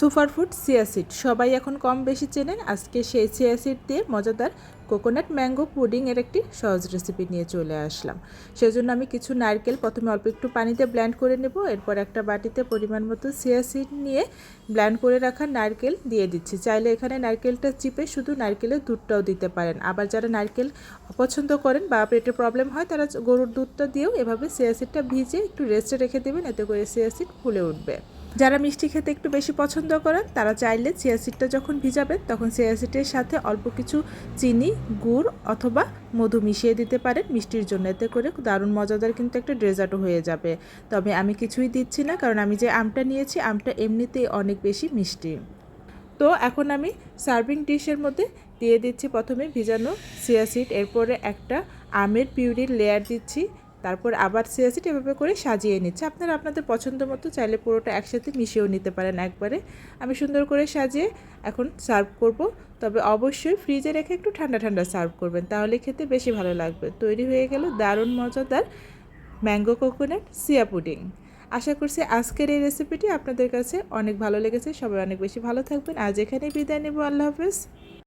Superfood chia seed সবাই এখন কম বেশি চেনেন আজকে সেই সিয়াসিড দিয়ে মজাদার কোকোনাট ম্যাঙ্গো পুডিং এর একটি সহজ রেসিপি নিয়ে চলে আসলাম। সেজন্য আমি কিছু নারকেল প্রথমে অল্প একটু পানিতে ব্ল্যান্ড করে নেব, এরপর একটা বাটিতে পরিমাণ মতো সিয়াসিড নিয়ে ব্ল্যান্ড করে রাখা নারকেল দিয়ে দিচ্ছি। চাইলে এখানে নারকেলটা চিপে শুধু নারকেলের দুধটাও দিতে পারেন। আবার যারা নারকেল অপছন্দ করেন বা পেটের প্রবলেম হয়, তারা গরুর দুধটা দিয়েও এভাবে সিয়াসিডটা ভিজে একটু রেস্টে রেখে দেবেন, এতে করে সিয়াসিড ফুলে উঠবে। যারা মিষ্টি খেতে একটু বেশি পছন্দ করেন, তারা চাইলে চিয়া সিডটা যখন ভিজাবেন, তখন চিয়া সিডের সাথে অল্প কিছু চিনি, গুড় অথবা মধু মিশিয়ে দিতে পারেন। মিষ্টির জন্য এতে করে দারুণ মজাদার কিন্তু একটা ডেজার্টও হয়ে যাবে। তবে আমি কিছুই দিচ্ছি না, কারণ আমি যে আমটা নিয়েছি, আমটা এমনিতেই অনেক বেশি মিষ্টি। তো এখন আমি সার্ভিং ডিশের মধ্যে দিয়ে দিচ্ছি প্রথমে ভিজানো সিয়াসিড এরপরে একটা আমের পিউরির লেয়ার দিচ্ছি। তারপর আবার সিয়াসিড এভাবে করে সাজিয়ে নিচ্ছে। আপনারা আপনাদের পছন্দ মতো চাইলে পুরোটা একসাথে মিশিয়েও নিতে পারেন একবারে। আমি সুন্দর করে সাজিয়ে এখন সার্ভ করব। তবে অবশ্যই ফ্রিজে রেখে একটু ঠান্ডা ঠান্ডা সার্ভ করবেন, তাহলে খেতে বেশি ভালো লাগবে। তৈরি হয়ে গেল দারুণ মজাদার ম্যাঙ্গো কোকোনাট সিয়া পুডিং। আশা করছি আজকের এই রেসিপিটি আপনাদের কাছে অনেক ভালো লেগেছে। সবাই অনেক বেশি ভালো থাকবেন। আজ এখানে বিদায় নেব। আল্লাহ হাফেজ।